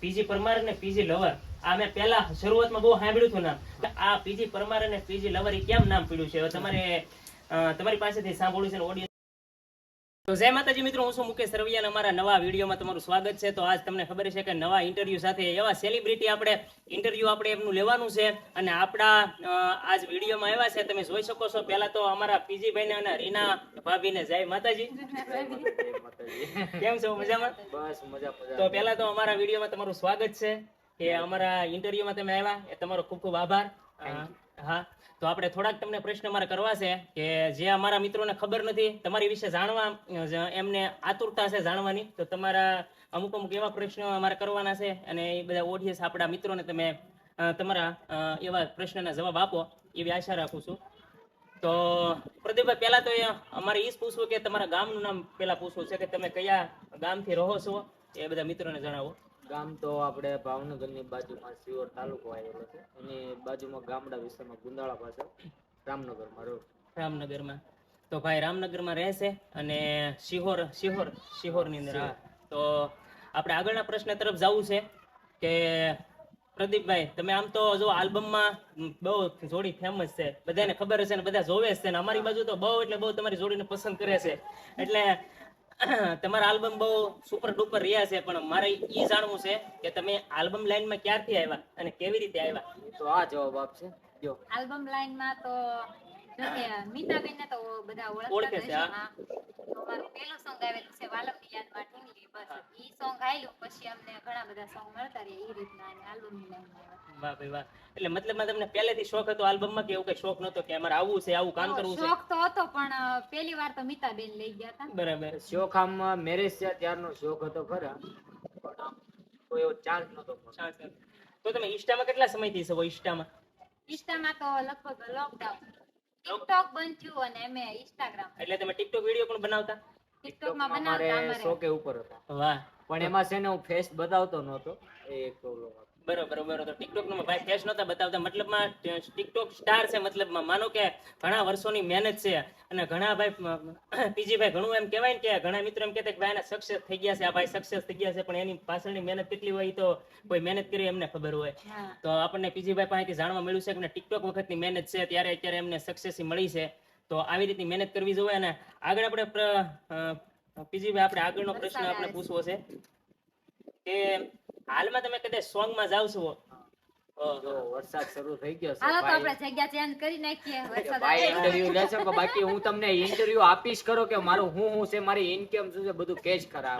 PG Parmar અને PG lover. આ મેં પહેલા શરૂઆતમાં બહુ સાંભળ્યું હતું નામ. આ પીજી પરમાર અને પીજી લવર એ કેમ નામ પડ્યું છે? તમારે તમારી પાસેથી સાંભળ્યું છે ઓડિયન્સ તો જય માતાજી મિત્રો હું છું મુકેશ સરવૈયા અમારા નવા વિડીયોમાં તમારું સ્વાગત છે. તો આજ તમને ખબર છે કે નવા ઇન્ટરવ્યુ સાથે એવા સેલિબ્રિટી આપણે ઇન્ટરવ્યુ આપણે એમનું લેવાનું છે અને આપણા આજ વિડીયોમાં આવ્યા છે તમે જોઈ શકો છો. પહેલા તો અમારા પીજી ભાઈ અને રીના ભાભીને જય માતાજી. કેમ છો? મજામાં? બસ મજા તો પહેલા તો અમારા વિડીયોમાં તમારું સ્વાગત છે કે અમારા ઇન્ટરવ્યુમાં તમે આવ્યા. એ તમારો ખૂબ ખૂબ આભાર. હા, તો આપણે થોડાક તમને પ્રશ્ન મારે કરવા છે કે જે અમારા મિત્રોને ખબર નથી, તમારી વિશે જાણવા એમને આતુરતા છે જાણવાની, તો તમારા અમુક અમુક એવા પ્રશ્નો અમારે કરવાના છે અને એ બધા ઓડિયન્સ આપણા મિત્રોને તમે તમારા એવા પ્રશ્નના જવાબ આપો, એવી આશા રાખું છું. તો પ્રદીપભાઈ, પહેલા તો અમારે એ જ પૂછવું કે તમારા ગામનું નામ પહેલા પૂછવું છે કે તમે કયા ગામથી રહો છો, એ બધા મિત્રોને જણાવો. ગામ તો આપણે ભાવનગરની બાજુમાં સિયોર તાલુકો આવેલો છે. એની બાજુમાં ગામડા વિસ્તારમાં ગુંદાળા પાસે રામનગરમાં રામનગરમાં. તો ભાઈ રામનગરમાં રહેશે અને સિહોર સિહોર, સિહોરની અંદર, હા. તો આપણે આગળના પ્રશ્ન તરફ જવું છે કે પ્રદીપભાઈ, તમે આમ તો જો આલ્બમમાં બહુ જોડી ફેમસ છે. બધાને ખબર હશે ને, બધા જોવે છે ને. અમારી બાજુ તો બહુ એટલે બહુ તમારી જોડીને પસંદ કરે છે. એટલે તમારા આલ્બમ બહુ સુપર ડુપર રહ્યા છે પણ મારે એ જાણવું છે કે તમે આલ્બમ લાઈનમાં ક્યારથી આવ્યા અને કેવી રીતે આવ્યા તો આ જવાબ આપશે જો આલ્બમ લાઈનમાં તો મીતાબેન ને તો બધા ઓળખે ઓળખતા છે, જ હા. હશે, હા. તો મારું પહેલું સોંગ આવેલું છે વાલમ બસ ઈ સોંગ આવેલું પછી અમને ઘણા બધા સોંગ મળતા રહે ઈ રીતના અને આલ્બમની લાઈન વાહ ભાઈ વાહ. એટલે મતલબમાં તમને પહેલેથી શોખ હતો આલ્બમમાં કે એવું કઈ શોખ નતો કે અમારે છે આવું કામ કરવું છે? શોખ તો હતો પણ પહેલી વાર તો મીતાબેન લઈ ગયા હતા. બરાબર. શોખ આમ મેરેજ છે ત્યારનો શોખ હતો ખરા. પણ આમ કોઈ એવો ચાન્સ નતો મળતો. તો તમે ઇન્સ્ટામાં કેટલા સમયથી છો ઇન્સ્ટામાં? ઇન્સ્ટામાં તો લગભગ લોકડાઉન ટિકટોક બંધ થયું અને મેં ઇન્સ્ટાગ્રામ એટલે તમે ટિકટોક વીડિયો પણ બનાવતા? ટિકટોકમાં બનાવતા અમારે. શોકે ઉપર હતા. વાહ. પણ એમાં છે ને હું ફેસ બતાવતો નહોતો. એ એક પ્રોબ્લેમ હતો. બરોબર બરોબર. તો ટિકટોક નો ભાઈ ફેસ નતા બતાવતા. મતલબમાં ટિકટોક સ્ટાર છે મતલબમાં. માનો કે ઘણા વર્ષોની મહેનત છે અને ઘણા ભાઈ પીજી ભાઈ ઘણું એમ કહેવાય ને કે ઘણા મિત્રો એમ કહેતા કે ભાઈ સક્સેસ થઈ ગયા છે આ ભાઈ સક્સેસ થઈ ગયા છે પણ એની પાછળની મહેનત કેટલી હોય તો કોઈ મહેનત કરી એમને ખબર હોય. તો આપણને પીજીભાઈ પાસેથી જાણવા મળ્યું છે કે ટિકટોક વખતની મહેનત છે ત્યારે અત્યારે એમને સક્સેસ મળી છે. તો આવી રીતની મહેનત કરવી જોઈએ અને આગળ આપણે પીજીભાઈ આપણે આગળનો પ્રશ્ન આપણે પૂછવો છે કે હાલમાં તમે કદાચ સોંગમાં જાવ છો? વરસાદ શરૂ થઈ ગયો છે હાલો તો આપણે જગ્યા ચેન્જ કરી નાખીએ વરસાદ ભાઈ ઇન્ટરવ્યુ લેશો કે બાકી હું તમને ઇન્ટરવ્યુ આપીશ કરો કે મારું હું હું છે મારી ઇન્કમ શું છે બધું કેચ કરા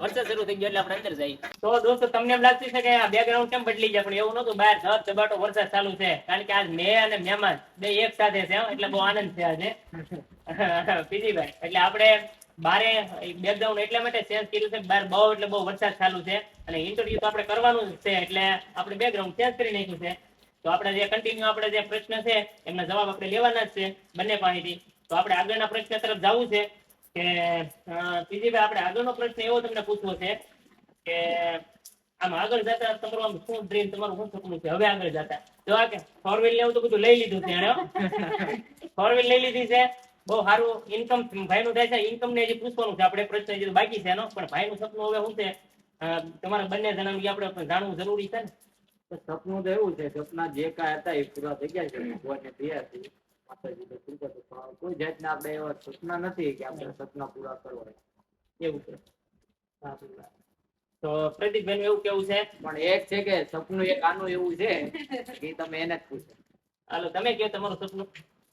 વરસાદ શરૂ થઈ ગયો એટલે આપણે અંદર જઈએ. તો દોસ્તો તમને એમ લાગતું છે કે આ બેકગ્રાઉન્ડ કેમ બદલી ગયા પણ એવું નતું બહાર ધબ ચબાટો વરસાદ ચાલુ છે. કારણ કે આજ મે અને મહેમાન બે એક સાથે છે એટલે બહુ આનંદ છે આજે. પીજીભાઈ એટલે આપણે બારે બેકગ્રાઉન્ડ એટલા માટે ચેન્જ કર્યું છે કે બહાર બહુ એટલે બહુ વરસાદ ચાલુ છે. અને ઇન્ટરવ્યુ તો આપણે કરવાનું જ છે એટલે આપણે બેકગ્રાઉન્ડ ચેન્જ કરી નાખ્યું છે. તો આપણે જે કન્ટિન્યુ આપણે જે પ્રશ્ન છે એમના જવાબ આપણે લેવાના જ છે બંને પાસેથી. તો આપણે આગળના પ્રશ્ન તરફ જવું છે કે ત્રીજીભાઈ આપણે આગળનો પ્રશ્ન એવો તમને પૂછવો છે કે આમ આગળ જતા તમારું આમ શું ડ્રીમ તમારું શું સપનું છે? હવે આગળ જતા. જો આ કે ફોર વ્હીલ લેવું તો બધું લઈ લીધું છે ફોર વ્હીલ લઈ લીધી છે. બહુ સારું ઇન્કમ ભાઈનું થાય છે. ઇન્કમ ને હજી પૂછવાનું છે. આપણે પ્રશ્ન હજી બાકી છે એનો. પણ ભાઈનું સપનું હવે શું છે? તમારા બંને જણાનું આપણે જાણવું જરૂરી છે ને? સપનું તો એવું છે. સપના જે કાંઈ હતા એ પૂરા થઈ ગયા છે. ભગવાનને દયા છે. કોઈ જાતના આપણે એવા સપના નથી કે આપણે સપના પૂરા કરવા એવું છે. તો પ્રદીપભાઈ એવું કેવું છે? પણ એક છે કે સપનું એક આનું એવું છે કે તમે એને જ પૂછો. હાલો તમે કહો તમારું સપનું.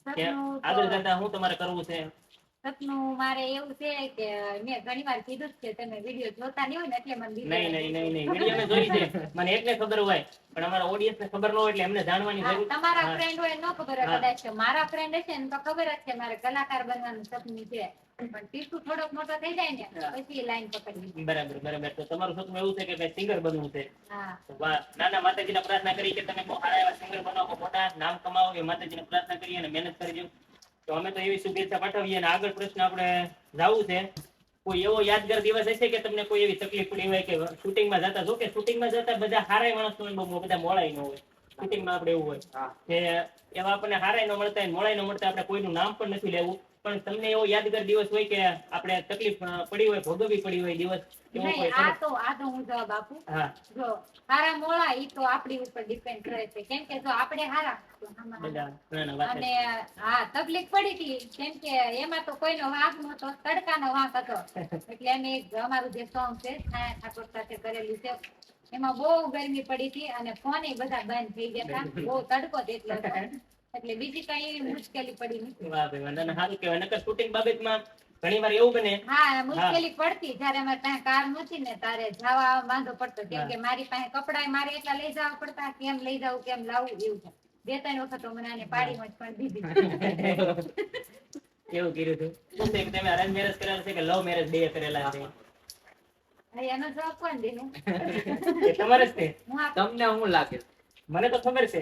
આગળ જતા હું તમારે કરવું છે? સપનું મારે એવું છે કે મેં ઘણી વાર કીધું છે તમે વીડિયો જોતા નહીં હોય ને એટલે મને નહીં નહીં નહીં નહીં. વીડિયો મેં જોઈ છે. મને એટલે ખબર હોય. પણ અમારા ઓડિયન્સ ને ખબર ન હોય એટલે એમને જાણવાની જરૂર તમારા ફ્રેન્ડ હોય ન ખબર હોય કદાચ. મારા ફ્રેન્ડ હશે ને તો ખબર જ છે મારે કલાકાર બનવાનું સપનું છે. થોડોક મોટો થઈ જાય ને પછી લાઈન પકડવી બરાબર બરાબર. તો તમારું સપનું એવું છે કે ભાઈ સિંગર બનવું છે? હા. તો વાહ નાના માતાજીને પ્રાર્થના કરી કે તમે બહુ સારા એવા સિંગર બનો મોટા નામ કમાવો એ માતાજીને પ્રાર્થના કરીએ અને મહેનત કરજો તો અમે તો એવી શુભેચ્છા પાઠવીએ અને આગળ પ્રશ્ન આપણે જાવું છે. કોઈ એવો યાદગાર દિવસ હશે કે તમને કોઈ એવી તકલીફ પડી હોય કે શૂટિંગમાં જતા? જો કે શૂટિંગમાં જતા બધા હારાય માણસ હોય બહુ બધા મોળાય ન હોય. શૂટિંગમાં આપણે એવું હોય કે એવા આપણને હારાય ન મળતા મોડાઈ મોળાય ન મળતા આપણે કોઈનું નામ પણ નથી લેવું. પણ તમને એવો યાદગાર દિવસ હોય કે આપણે તકલીફ પડી હોય ભોગવવી પડી હોય દિવસ? આ તો આ તો હું જવાબ આપું. જો સારા મોળા ઈ તો આપણી ઉપર ડિપેન્ડ કરે છે. કેમ કે જો આપણે હારા અને હા તકલીફ પડી હતી કેમ કે એમાં તો કોઈનો વાંક નહોતો તડકાનો વાંક હતો. એટલે અમે એક અમારું જે સોંગ છે છાયા ઠાકોર સાથે કરેલું છે એમાં બહુ ગરમી પડી હતી અને ફોન બધા બંધ થઈ ગયા હતા. બહુ તડકો જ એટલો હતો. એટલે બીજી કઈ મુશ્કેલી પડી નથી. વાહ ભાઈ સારું કહેવાય. નકર શૂટિંગ બાબતમાં ઘણી વાર એવું બને. હા મુશ્કેલી પડતી. જયારે અમારે ત્યાં કાર નથી ને તારે જવા વાંધો પડતો. કેમ કે મારી પાસે કપડા મારે એટલા લઈ જવા પડતા કેમ લઈ જાવું કેમ લાવું એવું બે ત્રણ વખત તો મને આને પાડીમાં જ પણ દીધી. એવું કર્યું હતું શું છે તમે અરેન્જ મેરેજ કરેલા છે કે લવ મેરેજ બે કરેલા છે? એનો જવાબ કોણ દે તમારે જ તે. તમને હું લાગે? મને તો ખબર છે.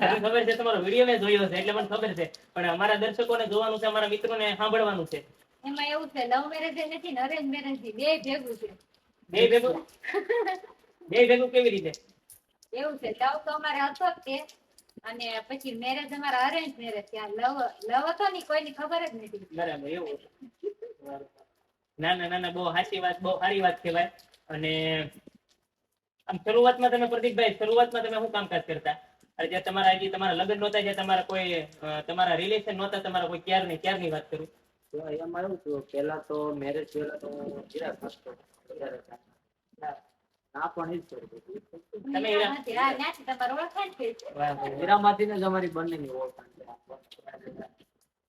મને ખબર છે તમારો વીડિયો મેં જોયો છે એટલે મને ખબર છે. પણ અમારા દર્શકોને જોવાનું છે અમારા મિત્રોને સાંભળવાનું છે. એમાં એવું છે લવ મેરેજ નથી ને અરેન્જ મેરેજ બે ભેગું છે. બે ભેગું? બે ભેગું કેવી રીતે? એવું છે લવ તો અમારે હતો જ અને પછી મેરેજ અમારા અરેન્જ મેરેજ ત્યાં લવ લવ હતો ને કોઈની ખબર જ નથી. બરાબર એવું ના ના ના ના બહુ સાચી વાત બહુ સારી વાત કહેવાય. અને આમ શરૂઆતમાં તમે પ્રદીપભાઈ શરૂઆતમાં તમે શું કામકાજ કરતા અને જે તમારા હજી તમારા લગ્ન નહોતા જે તમારા કોઈ તમારા રિલેશન નહોતા તમારા કોઈ ક્યારની ક્યારની વાત કરું એમાં એવું થયું પેલા તો મેરેજ પહેલા તો હતો વધારે ના પણ ઈ જ કરતો. તમે ત્યાં નથી. હા, ત્યાંથી તમારે ઓળખાણ થઈ છે. વાહ, વાહ, વાહ. હીરામાંથી ને જ અમારી બંનેની ઓળખાણ છે.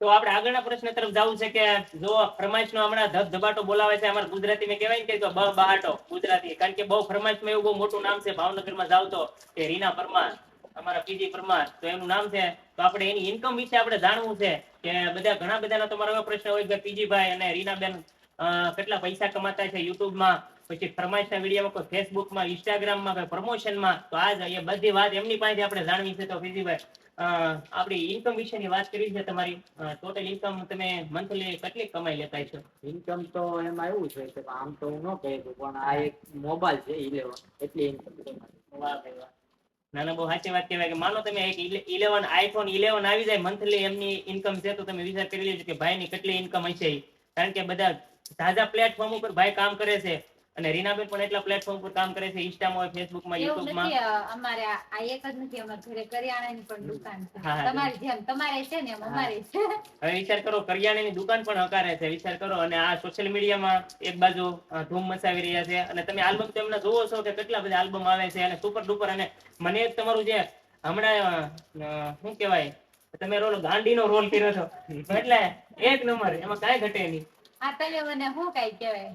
તો આપણે આગળના પ્રશ્ન તરફ જવું છે કે જો ફરમાઈશ નો હમણાં ધબધબાટો બોલાવે છે અમારા ગુજરાતીમાં કહેવાય ને કે બહાટો ગુજરાતી. કારણ કે બહુ ફરમાઈશમાં એવું બહુ મોટું નામ છે, ભાવનગરમાં જાવ તો, કે રીના પરમાર, અમારા પીજી પરમાર, તો એનું નામ છે. તો આપણે એની ઇન્કમ વિશે આપણે જાણવું છે કે બધા, ઘણા બધાના તમારો પ્રશ્ન હોય કે પીજીભાઈ અને રીનાબેન બેન કેટલા પૈસા કમાતા છે યુટ્યુબમાં. પછી ફરમાઈશના વિડીયોમાં કોઈ ફેસબુકમાં ઇન્સ્ટાગ્રામમાં કોઈ પ્રમોશનમાં તો આજ એ બધી વાત એમની પાસેથી આપણે જાણવી છે. તો ફિઝીભાઈ આપણી ઇન્કમ વિશેની વાત કરી છે તમારી. ટોટલ ઇન્કમ તમે મંથલી કેટલી કમાઈ લેતા છો ઇન્કમ તો એમાં એવું છે કે આમ તો હું ન કહી દઉં પણ આ એક મોબાઈલ છે ઇલેવન એટલી ઇન્કમ વાહ ભાઈ વાહ. ના ના બહુ સાચી વાત કહેવાય કે માનો તમે એક ઇલેવન આઈફોન ઇલેવન આવી જાય મંથલી એમની ઇન્કમ છે તો તમે વિચાર કરી લેજો કે ભાઈની કેટલી ઇન્કમ હશે કારણ કે બધા તાજા પ્લેટફોર્મ ઉપર ભાઈ કામ કરે છે. અને રીનાબેન પણ એટલા પ્લેટફોર્મ પર કામ કરે છે ઇન્સ્ટામાં હોય ફેસબુકમાં યુટ્યુબમાં અમારે આ એક જ નથી અમારે ઘરે કરિયાણાની પણ દુકાન છે. તમારી જેમ તમારે છે ને અમારે છે. હવે વિચાર કરો કરિયાણાની દુકાન પણ હકારે છે વિચાર કરો અને આ સોશિયલ મીડિયામાં એક બાજુ ધૂમ મચાવી રહ્યા છે. અને તમે આલ્બમ તો એમના જોવો છો કે કેટલા બધા આલ્બમ આવે છે અને સુપર ડુપર અને મને તમારું જે હમણાં શું કહેવાય તમે રોલ ગાંડીનો રોલ કર્યો છો. એટલે એક નંબર એમાં કાંઈ ઘટે નહીં. આ તમે મને શું કઈ કહેવાય?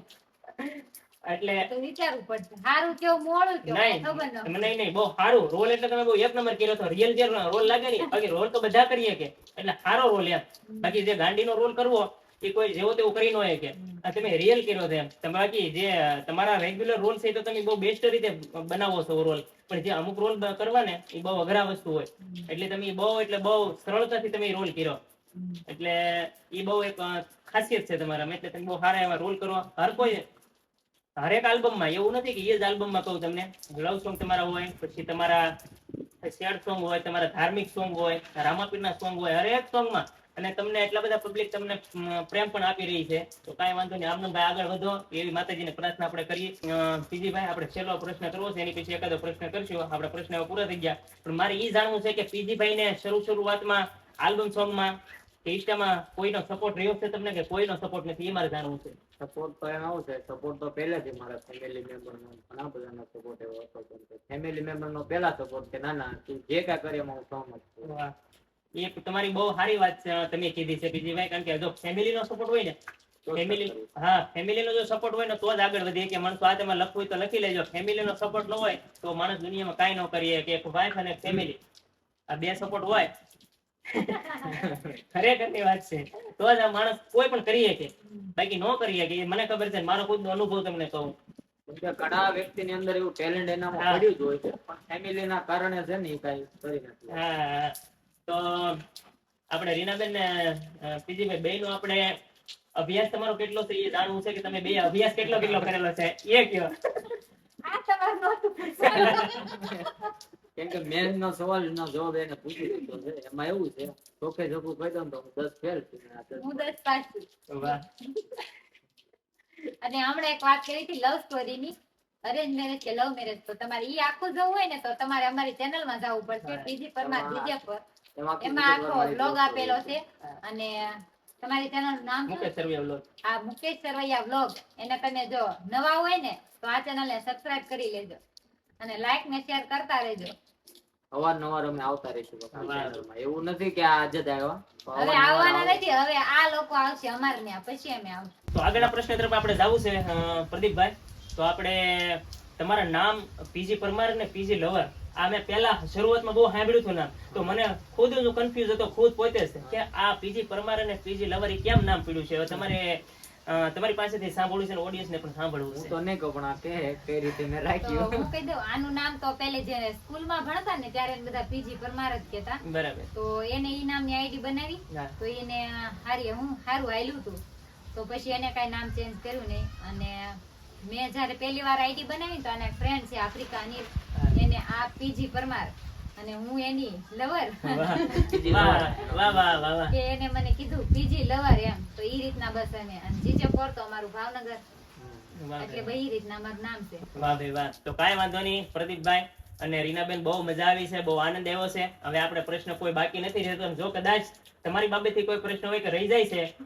એટલે વિચારવું પડશે. સારું કેવું મોડું કેવું નહીં ખબર ન નહીં નહીં બહુ સારું રોલ એટલે તમે બહુ એક નંબર કર્યો રિયલ જે રોલ લાગે ને બાકી રોલ તો બધા કરીએ કે. એટલે સારો રોલ એમ. બાકી જે ગાંડીનો રોલ કરવો એ કોઈ જેવો તેવો કરી ન કે. તમે રિયલ કર્યો છે તમે બાકી જે તમારા રેગ્યુલર રોલ છે તો તમે બહુ બેસ્ટ રીતે બનાવો છો રોલ પણ જે અમુક રોલ કરવા ને એ બહુ અઘરા વસ્તુ હોય. એટલે તમે બહુ એટલે બહુ સરળતાથી તમે રોલ કર્યો. એટલે એ બહુ એક ખાસિયત છે તમારા એટલે તમે બહુ સારા એવા રોલ કરો. હર કોઈ હરેક આલ્બમમાં, એવું નથી કે એ જ આલ્બમમાં કહું તમને. લવ સોંગ તમારા હોય, પછી તમારા સેડ સોંગ હોય, તમારા ધાર્મિક સોંગ હોય, રામાપીરના સોંગ હોય, હરેક સોંગમાં અને તમને એટલા બધા પબ્લિક તમને પ્રેમ પણ આપી રહી છે. તો કાંઈ વાંધો નહીં આમનભાઈ આગળ વધો. એવી માતાજીને પ્રાર્થના આપણે કરીએ. પીજી ભાઈ આપણે છેલ્લો પ્રશ્ન કરવો છે, એની પછી એકાદો પ્રશ્ન કરશું. આપણે પ્રશ્ન પૂરા થઈ ગયા. પણ મારે એ જાણવું છે કે પીજીભાઈને શરૂ શરૂઆતમાં આલ્બમ સોંગમાં કે ઇન્સ્ટામાં કોઈનો સપોર્ટ રહ્યો છે તમને કે કોઈનો સપોર્ટ નથી? એ મારે જાણવું છે. સપોર્ટ તો એનો છે. સપોર્ટ તો પહેલેથી મારા ફેમિલી મેમ્બરનો ઘણા બધાનો સપોર્ટ એવો હતો. કે ફેમિલી મેમ્બર નો પહેલા સપોર્ટ કે ના ના તું જે કાંઈ કરે એમાં હું સહમત છું. એક તમારી બહુ સારી વાત છે, તમે કીધી છે બીજીભાઈ. કારણ કે જો ફેમિલી નો સપોર્ટ હોય ને ફેમિલી હા ફેમિલી નો જો સપોર્ટ હોય ને તો જ આગળ વધીએ. કે માણસો આ તમે લખવું હોય તો લખી લેજો. ફેમિલી નો સપોર્ટ ન હોય તો માણસ દુનિયામાં કાંઈ ન કરીએ. કે એક વાઇફ અને ફેમિલી આ બે સપોર્ટ હોય ખરેખરની વાત છે. તો જ આ માણસ કોઈ પણ કરી શકે. બાકી ન કરીએ કે મને ખબર છે મારો ખુદનો અનુભવ તમને કહું. ઘણા વ્યક્તિની અંદર એવું ટેલેન્ટ એનામાં પડ્યું જ હોય છે. પણ ફેમિલી ના કારણે છે ને એ કાંઈ કરી નથી હા તો આપણે રીનાબેન ને પીજીભાઈ બે નો આપણે અભ્યાસ તમારો કેટલો છે? એ જાણવું છે કે તમે બે અભ્યાસ કેટલો કેટલો કરેલો છે? એ કયો. આ તમારું નહોતું. કેમ કે મેન નો સવાલ નો જવાબ એને પૂછી દીધો છે એમાં એવું છે ચોખે ચોખ્ખું કહી દઉં તો હું દસ ફેલ છું. હું દસ પાસ છું. અને હમણાં એક વાત કરી હતી લવ સ્ટોરી ની અરેન્જ મેરેજ કે લવ મેરેજ તો તમારે ઈ આખું જવું હોય ને તો તમારે અમારી ચેનલમાં જવું પડશે બીજી પરમાં બીજે પર. એમાં આખો બ્લોગ આપેલો છે. અને તમારી ચેનલનું નામ મુકેશ સરવૈયા બ્લોગ આ મુકેશ સરવૈયા વ્લોગ એને તમે જો નવા હોય ને તો આ ચેનલ ને સબસ્ક્રાઇબ કરી લેજો. અને લાઈક ને શેર કરતા રહેજો. અવારનવાર અમે આવતા રહીશું ચેનલમાં એવું નથી કે આજે જ આવ્યા. હવે આવવાના નથી હવે આ લોકો આવશે અમારે ત્યાં પછી અમે આવશું. તો આગળના પ્રશ્ન તરફ આપણે જવું છે પ્રદીપભાઈ. તો આપણે તમારા નામ પીજી પરમાર અને પીજી લવર. આ મેં પહેલા શરૂઆતમાં બહુ સાંભળ્યું હતું નામ. તો મને ખુદ હું કન્ફ્યુઝ હતો ખુદ પોતે છે કે આ પીજી પરમાર અને પીજી લવર એ કેમ નામ પડ્યું છે? તમારે તમારી પાસેથી સાંભળવું છે ને ઓડિયન્સ ને પણ સાંભળવું છે તો નહીં કહું પણ આ કે કઈ રીતે મેં રાખ્યું. હું કહી દઉં આનું નામ તો પહેલે જે સ્કૂલમાં ભણતા ને ત્યારે બધા પીજી પરમાર જ કહેતા. બરાબર. તો એને ઈ નામની આઈડી બનાવી તો એને હારી હું હારું હાલ્યું હતું તો પછી એને કઈ નામ ચેન્જ કર્યું નહીં. અને મેં જ્યારે પહેલી વાર આઈડી બનાવી તો આના ફ્રેન્ડ છે આફ્રિકા અનિલ. એને આ પીજી પરમાર અને હું એની લવર વાહ. વાહ વાહ કે એને મને કીધું બીજી લવર એમ. તો ઈ રીતના બસ અમે. અને જીજે પોર તો અમારું ભાવનગર. એટલે ભાઈ ઈ રીતના અમારું નામ છે. વાહ ભાઈ વાહ. તો કાઈ વાંધો નહીં પ્રદીપભાઈ અને રીનાબેન બહુ મજા આવી છે બહુ આનંદ આવ્યો છે. હવે આપણે પ્રશ્ન કોઈ બાકી નથી રહેતો. જો કદાચ તમારી બાબતથી કોઈ પ્રશ્ન હોય કે રહી જાય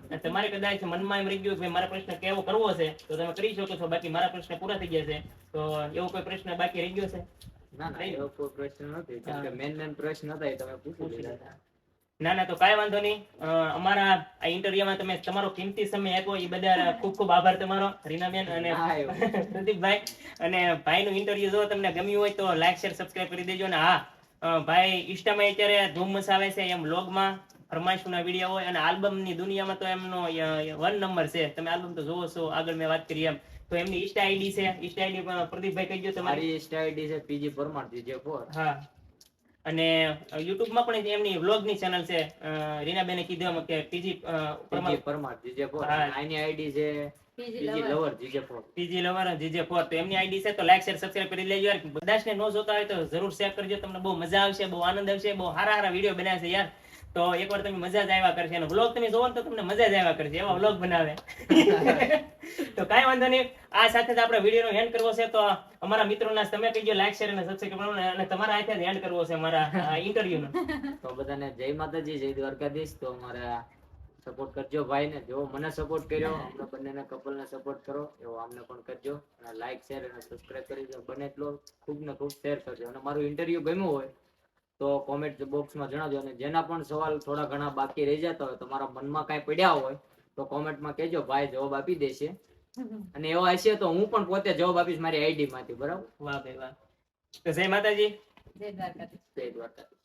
છે તમારે કદાચ મનમાં એમ રહી ગયું કે મારા પ્રશ્ન કેવો કરવો છે તો તમે કરી શકો છો. બાકી મારા પ્રશ્ન પૂરા થઈ ગયા છે. તો એવો કોઈ પ્રશ્ન બાકી રહી ગયો છે? ના ના એવો કોઈ પ્રશ્ન નથી. કેમ કે મેન મેન પ્રશ્ન હતા એ તમે પૂછી લીધા. ના ના તો કાંઈ વાંધો નહીં. અમારા આ ઇન્ટરવ્યુમાં તમે તમારો કિંમતી સમય આપ્યો. એ બધા ખૂબ ખૂબ આભાર તમારો રીનાબેન અને. પ્રદીપભાઈ. અને ભાઈનું ઇન્ટરવ્યુ જો તમને ગમ્યું હોય તો લાઈક શેર સબસ્ક્રાઇબ કરી દેજો. અને હા ભાઈ ઇન્સ્ટામાં અત્યારે ધૂમ મસાવે છે એમ લોગમાં ફરમાઈશના વીડિયો હોય. અને આલ્બમની દુનિયામાં તો એમનો વન નંબર છે. તમે આલ્બમ તો જોવો છો. આગળ મેં વાત કરી એમ. તો એમની ઇન્સ્ટા આઈડી છે. ઇન્સ્ટા આઈડી પ્રદીપભાઈ કહી દો તમારી. ઇન્સ્ટા આઈડી છે પીજી પરમાર જે ફોર હા. અને યુટ્યુબમાં પણ એમની વ્લોગની ચેનલ છે. રીના રીનાબેને કીધું એમ કે પીજી પરમાર પરમાર જે ફોર હા. આની આઈડી છે PG lover GJ four PG lover GJ four તો એમની આઈડી છે તો લાઈક શેર સબસ્ક્રાઇબ કરી લેજો યાર. બધાને ન જોતા હોય તો જરૂર શેર કરજો. તમને બહુ મજા આવશે બહુ આનંદ આવશે બહુ સારા સારા વીડિયો બનાવે છે યાર. તો એકવાર તમે મજા જ આવ્યા કરશે. અને વ્લોગ તમે જોવો ને તો તમને મજા જ આવ્યા કરશે. એવા વ્લોગ બનાવે. તો કાંઈ વાંધો નહીં. આ સાથે જ આપણે વિડીયોનો એન્ડ કરવો છે. તો અમારા મિત્રોના તમે કહીજો લાઈક શેર અને સબસ્ક્રાઇબ કરવાનું અને તમારા હાથે એન્ડ કરવો છે અમારા ઇન્ટરવ્યુનો તો બધાને જય માતાજી જય દ્વારકાધીશ. તો અમારા સપોર્ટ કરજો ભાઈને. જો મને સપોર્ટ કર્યો અમને બંનેને કપલને સપોર્ટ કરો એવો અમને પણ કરજો. અને લાઈક શેર અને સબસ્ક્રાઇબ કરી બને એટલો ખૂબ ને ખૂબ શેર કરજો. અને મારું ઇન્ટરવ્યુ ગમ્યું હોય તો કોમેન્ટ બોક્સમાં જણાવજો. અને જેના પણ સવાલ થોડા ઘણા બાકી રહી જતા હોય તમારા મનમાં કાંઈ પડ્યા હોય તો કોમેન્ટમાં કહેજો. ભાઈ જવાબ આપી દેશે. અને એવા હશે તો હું પણ પોતે જવાબ આપીશ મારી આઈડી માંથી બરાબર? વાહ ભાઈ વાહ. જય માતાજી. જય દ્વારકાધીશ. જય દ્વારકાધીશ.